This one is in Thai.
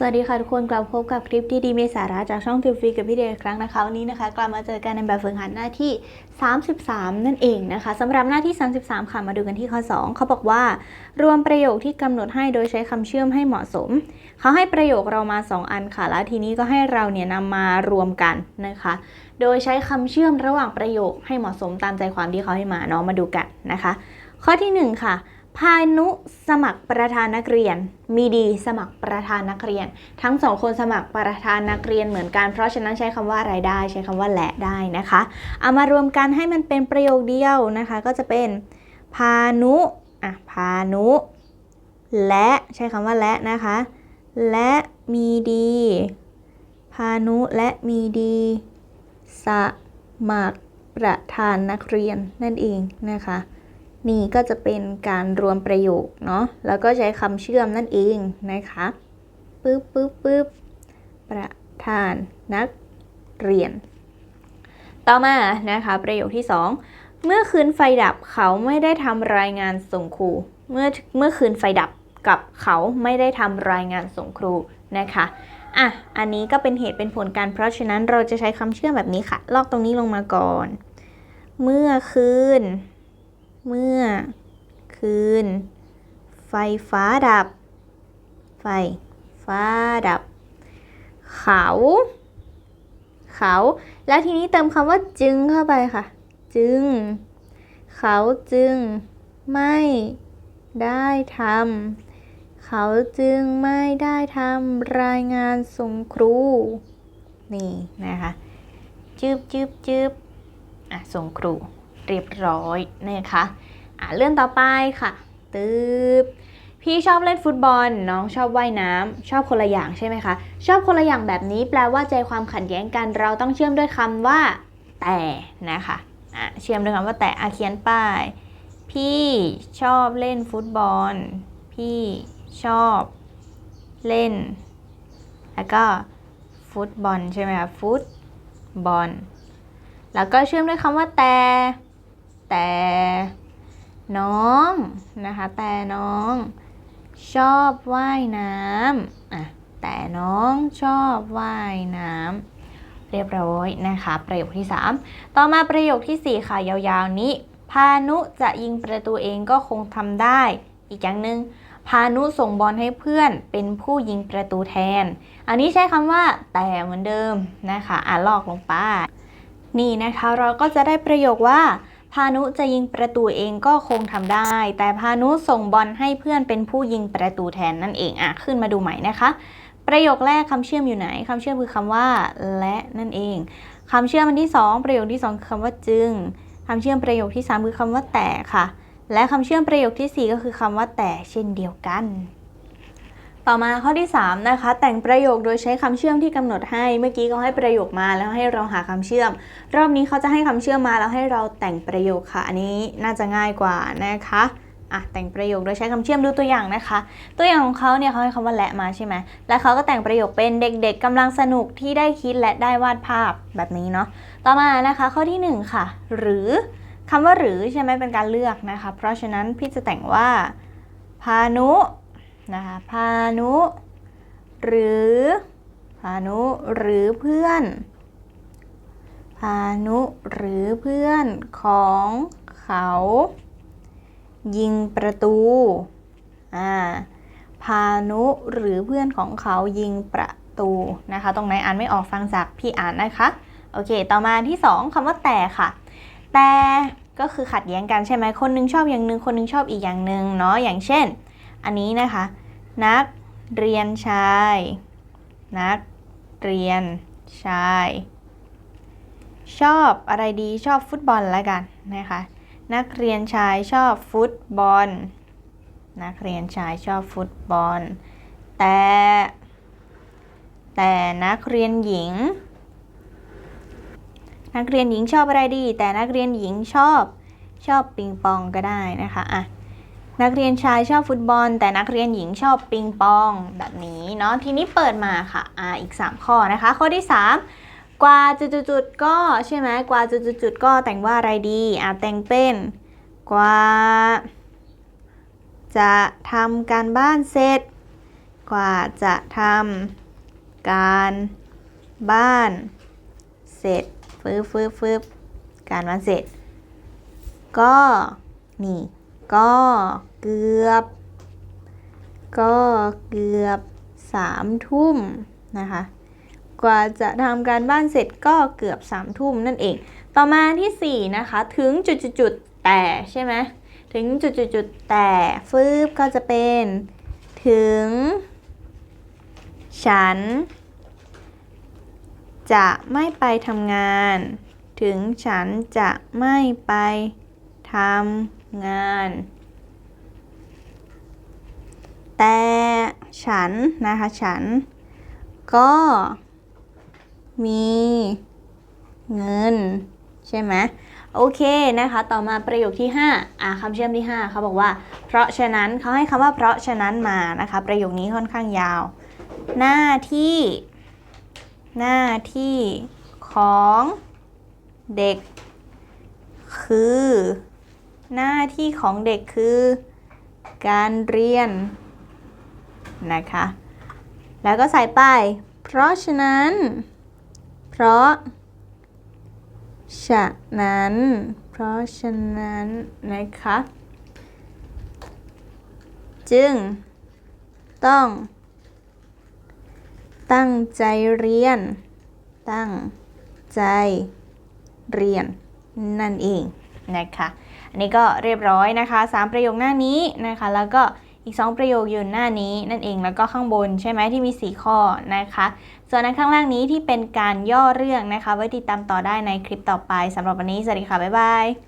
สวัสดีค่ะทุกคนกลับพบกับคลิปที่ดีมีสาระจากช่องฟิลฟรีกับพี่เดย์อีกครั้งนะคะวันนี้นะคะ กลับมาเจอกันในแบบฝึกหัดหน้าที่ 33 นั่นเองนะคะสำหรับหน้าที่ 33 ค่ะมาดูกันที่ข้อ 2 เขาบอกว่า รวมประโยคที่กำหนดให้โดยใช้คำเชื่อมให้เหมาะสม เขาให้ประโยคเรามา 2 อันค่ะ แล้วทีนี้ก็ให้เราเนี่ยนำมารวมกันนะคะ โดยใช้คำเชื่อมระหว่างประโยคให้เหมาะสมตามใจความที่เขาให้มาเนาะมาดูกันนะคะ ข้อที่ 1 ค่ะ พานุสมัครประธานนักเรียน มีดีสมัครประธานนักเรียน ทั้งสองคนสมัครประธานนักเรียนเหมือนกัน เพราะฉะนั้นใช้คำว่าอะไรได้ ใช้คำว่าและได้นะคะ เอามารวมกันให้มันเป็นประโยคเดียวนะคะ ก็จะเป็นพานุอะพานุ และใช้คำว่าและนะคะ และมีดีพานุและมีดีสมัครประธานนักเรียนนั่นเองนะคะ นี่ก็จะเป็นการรวมประโยคเนาะแล้วก็ใช้คำเชื่อมนั่นเองนะคะปึ๊บปึ๊บปึ๊บประธานนักเรียน ต่อมานะคะประโยคที่ 2 เมื่อคืนไฟดับเขาไม่ได้ทำรายงานส่งครู เมื่อเมื่อคืนไฟดับกับเขาไม่ได้ทำรายงานส่งครูนะคะอะอันนี้ก็เป็นเหตุเป็นผลกันเพราะฉะนั้นเราจะใช้คำเชื่อมแบบนี้ค่ะ ลอกตรงนี้ลงมาก่อน เมื่อคืน เมื่อ คืน ไฟฟ้าดับ ไฟฟ้าดับ เขา เขา แล้วทีนี้เติมคำว่าจึงเข้าไปค่ะ จึง เขาจึงไม่ได้ทำเขาจึงไม่ได้ทำรายงานส่งครู นี่นะคะจืบจืบจืบอะส่งครู เรียบร้อยนะคะอะเรื่องต่อไปค่ะตืบพี่ชอบเล่นฟุตบอล น้องชอบว่ายน้ำชอบคนละอย่างใช่ไหมคะ ชอบคนละอย่างแบบนี้แปลว่าใจความขัดแย้งกัน เราต้องเชื่อมด้วยคำว่าแต่นะคะอะเชื่อมด้วยคำว่าแต่อาเขียนป้าย พี่ชอบเล่นฟุตบอล พี่ชอบเล่น แล้วก็ฟุตบอลใช่ไหมคะฟุตบอล แล้วก็เชื่อมด้วยคำว่าแต่ แต่น้องนะคะ แต่น้องชอบว่ายน้ำอะแต่น้องชอบว่ายน้ำเรียบร้อยนะคะ ประโยคที่ 3 ต่อมาประโยคทีสี่4 ค่ะยาวๆนี้ พานุจะยิงประตูเองก็คงทำได้ อีกอย่างหนึ่งพานุส่งบอลให้เพื่อนเป็นผู้ยิงประตูแทน อันนี้ใช้คำว่าแต่เหมือนเดิมนะคะ อ่านลอกลงไป นี่นะคะเราก็จะได้ประโยคว่า พานุจะยิงประตูเองก็คงทำได้ แต่พานุส่งบอลให้เพื่อนเป็นผู้ยิงประตูแทนนั่นเองอะขึ้นมาดูใหม่นะคะ ประโยคแรกคำเชื่อมอยู่ไหนคำเชื่อมคือคำว่า และนั่นเองคำเชื่อมอันที่ 2 ประโยคที่2คือคำว่าจึงคำเชื่อมประโยคที่ 3 คือคำว่าแต่ค่ะ และคำเชื่อมประโยคทีสี่4 ก็คือคำว่าแต่เช่นเดียวกัน ต่อมาข้อที่ 3 นะคะ แต่งประโยคโดยใช้คำเชื่อมที่กำหนดให้ เมื่อกี้เขาให้ประโยคมาแล้วให้เราหาคำเชื่อม รอบนี้เขาจะให้คำเชื่อมมาแล้วให้เราแต่งประโยคค่ะ อันนี้น่าจะง่ายกว่านะคะอะแต่งประโยคโดยใช้คำเชื่อมดูตัวอย่างนะคะ ตัวอย่างของเขาเนี่ยเขาให้คำว่าและมาใช่ไหมและเขาก็แต่งประโยคเป็นเด็กๆกำลังสนุกที่ได้คิดและได้วาดภาพแบบนี้เนาะต่อมานะคะข้อที่ 1 ค่ะ หรือคำว่าหรือใช่ไหมเป็นการเลือกนะคะ เพราะฉะนั้นพี่จะแต่งว่าพานุ นะคะพานุ หรือพานุหรือเพื่อนพานุหรือเพื่อนของเขา ยิงประตูอ่าพานุหรือเพื่อนของเขายิงประตูนะคะ ตรงไหนอ่านไม่ออกฟังจากพี่อ่านนะคะ โอเค ต่อมาที่ 2คำว่าแต่ค่ะ แต่ก็คือขัดแย้งกันใช่ไหมคนหนึงชอบอย่างหนึ่งคนหนึงชอบอีกอย่างหนึ่งเนาะอย่างเช่น อันนี้นะคะ นักเรียนชาย นักเรียนชาย ชอบอะไรดีชอบฟุตบอลแล้วกันนะคะ นักเรียนชายชอบฟุตบอล นักเรียนชายชอบฟุตบอล แต่ แต่นักเรียนหญิง นักเรียนหญิงชอบอะไรดี แต่นักเรียนหญิงชอบชอบปิงปองก็ได้นะคะอะ นักเรียนชายชอบฟุตบอล แต่นักเรียนหญิงชอบปิงปอง แบบนี้เนาะทีนี้เปิดมาค่ะอ่าอีก 3 ข้อนะคะ ข้อที่ 3 กว่าจุดๆก็ใช่ไหมกว่าจุดๆก็แต่งว่าอะไรดีอะแต่งเป็นกว่า จะทำการบ้านเสร็จ กว่าจะทำการบ้านเสร็จฟืบฟืบฟืบการบ้านเสร็จ ก็นี่ ก็เกือบ ก็เกือบสามทุ่มนะคะ กว่าจะทำการบ้านเสร็จก็เกือบสามทุ่มนั่นเอง ต่อมาที่สี่นะคะ ถึงจุดจุดจุดๆแต่ใช่ไหมถึงจุดจุดจุดๆๆแต่ฟืบก็จะเป็น ถึง ฉัน จะไม่ไปทำงาน ถึงฉันจะไม่ไปทำ งาน แต่ฉันนะคะ ฉัน ก็มีเงิน ใช่ไหมโอเคนะคะ ต่อมาประโยคที่ 5 อ่าคำเชื่อมที่ 5เขาบอกว่า เพราะฉะนั้นเขาให้คำว่าเพราะฉะนั้นมานะคะ ประโยคนี้ค่อนข้างยาว หน้าที่ หน้าที่ของเด็กคือ หน้าที่ของเด็กคือ การเรียนนะคะ แล้วก็ใส่ไป เพราะฉะนั้น เพราะ ฉะนั้น เพราะฉะนั้นนะคะ จึง ต้อง ตั้งใจเรียน ตั้งใจเรียนนั่นเองนะคะ นี่ก็เรียบร้อยนะคะสามประโยคหน้านี้นะคะ แล้วก็อีก 2 ประโยคอยู่หน้านี้นั่นเองแล้วก็ข้างบนใช่ไหมที่มี 4 ข้อนะคะ ส่วนในข้างล่างนี้ที่เป็นการย่อเรื่องนะคะ ไว้ติดตามต่อได้ในคลิปต่อไปสำหรับวันนี้สวัสดีค่ะ บ๊ายบาย